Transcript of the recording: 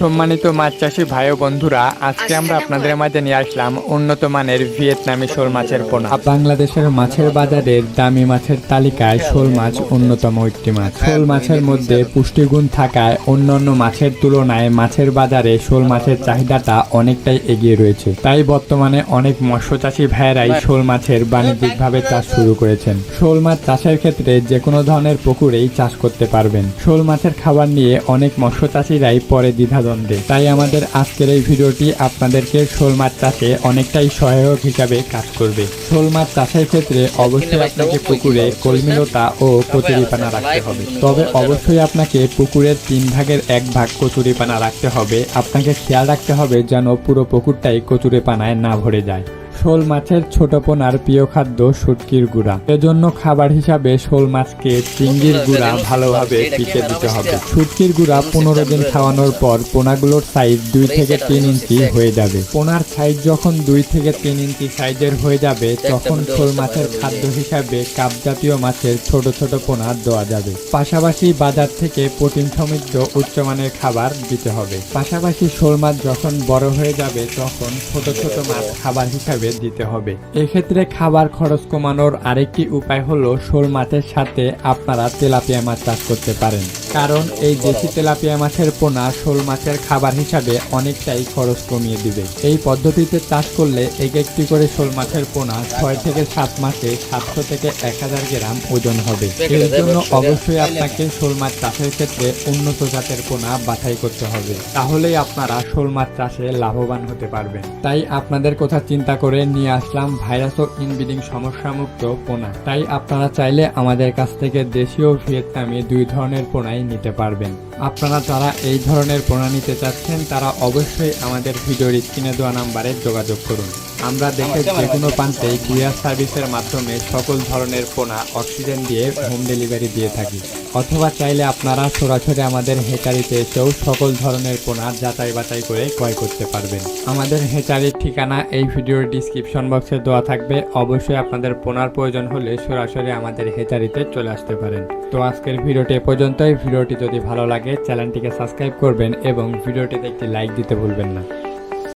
সম্মানিত মাছ চাষি ভাই ও বন্ধুরা আজকে আমরা আপনাদের মাঝে নিয়ে আসলাম উন্নত মানের ভিয়েতনামি শোল মাছের পোনা। বাংলাদেশের মাছের বাজারের দামি মাছের তালিকায় শোল মাছ অন্যতম একটি মাছ। শোল মাছের মধ্যে পুষ্টিগুণ থাকায় অন্যান্য মাছের তুলনায় মাছের বাজারে শোল মাছের চাহিদাটা অনেকটাই এগিয়ে রয়েছে। তাই বর্তমানে অনেক মৎস্য চাষী ভাইয়েরাই শোল মাছের বাণিজ্যিকভাবে চাষ শুরু করেছেন। শোল মাছ চাষের ক্ষেত্রে যে কোনো ধরনের পুকুরেই চাষ করতে পারবেন। শোল মাছের খাবার নিয়ে অনেক মৎস্য চাষিরাই পরে দ্বিধাদ্বন্দ্বে তাই আমাদের আজকের এই ভিডিওটি আপনাদেরকে শোল মাছ চাষে অনেকটাই সহায়ক হিসাবে কাজ করবে। শোল মাছ চাষের ক্ষেত্রে অবশ্যই আপনাকে পুকুরে কলমিলতা ও কচুরিপানা রাখতে হবে। তবে অবশ্যই আপনাকে পুকুরের তিন ভাগের এক ভাগ কচুরিপানা রাখতে হবে। আপনাকে খেয়াল রাখতে হবে যেন পুরো পুকুরটাই কচুরিপানায় না ভরে যায়। শোল মাছের ছোট পোনার প্রিয় খাদ্য শুটকির গুঁড়া। এজন্য খাবার হিসাবে শোল মাছকে চিংড়ির গুঁড়া ভালোভাবে পিষে দিতে হবে। শুটকির গুঁড়া পনেরো দিন খাওয়ানোর পর পোনাগুলোর সাইজ দুই থেকে তিন ইঞ্চি হয়ে যাবে। পোনার সাইজ যখন দুই থেকে তিন ইঞ্চি সাইজের হয়ে যাবে, তখন শোল মাছের খাদ্য হিসাবে কাপ জাতীয় মাছের ছোট ছোট পোনা দেওয়া যাবে। পাশাপাশি বাজার থেকে প্রোটিন সমৃদ্ধ উচ্চমানের খাবার দিতে হবে। পাশাপাশি শোল মাছ যখন বড় হয়ে যাবে, তখন ছোট ছোট মাছ খাবার হিসাবে দিতে হবে। এক্ষেত্রে খাবার খরচ কমানোর আরেকটি উপায় হলো শোল মাছের সাথে আপনারা তেলাপিয়া মাছ চাষ করতে পারেন। কারণ এই দেশি তেলাপিয়া মাছের পোনা শোল মাছের খাবার হিসাবে অনেকটাই খরচ কমিয়ে দিবে। এই পদ্ধতিতে চাষ করলে এক একটি করে শোল মাছের পোনা ছয় থেকে সাত মাসে সাতশো থেকে এক হাজার গ্রাম ওজন হবে। এর জন্য অবশ্যই আপনাকে শোল মাছ চাষের ক্ষেত্রে উন্নত জাতের পোনা বাছাই করতে হবে। তাহলেই আপনারা শোল মাছ চাষে লাভবান হতে পারবেন। তাই আপনাদের কথা চিন্তা করে নিয়ে আসলাম ভাইরাস ও ইনব্রিডিং সমস্যামুক্ত পোনা। তাই আপনারা চাইলে আমাদের কাছ থেকে দেশীয় ভিয়েতনামি দুই ধরনের পোনাই নিতে পারবেন। আপনারা যারা এই ধরনের পোনা নিতে চাচ্ছেন তারা অবশ্যই আমাদের ভিডিওর স্ক্রিনে দেওয়া নাম্বারে যোগাযোগ করুন। আমরা দেখে যে কোনো প্রান্তেই কুরিয়ার সার্ভিসের মাধ্যমে সকল ধরনের পোনা অক্সিজেন দিয়ে হোম ডেলিভারি দিয়ে থাকি। অথবা চাইলে আপনারা সরাসরি আমাদের হেচারিতে এসেও সকল ধরনের পোনা যাচাই বাছাই করে ক্রয় করতে পারবেন। আমাদের হেচারির ঠিকানা এই ভিডিওর ডিসক্রিপশন বক্সে দেওয়া থাকবে। অবশ্যই আপনাদের পোনার প্রয়োজন হলে সরাসরি আমাদের হেচারিতে চলে আসতে পারেন। তো আজকের ভিডিওটি এ পর্যন্তই। ভিডিওটি যদি ভালো লাগে চ্যানেলটিকে সাবস্ক্রাইব করবেন এবং ভিডিওটিতে একটি লাইক দিতে ভুলবেন না।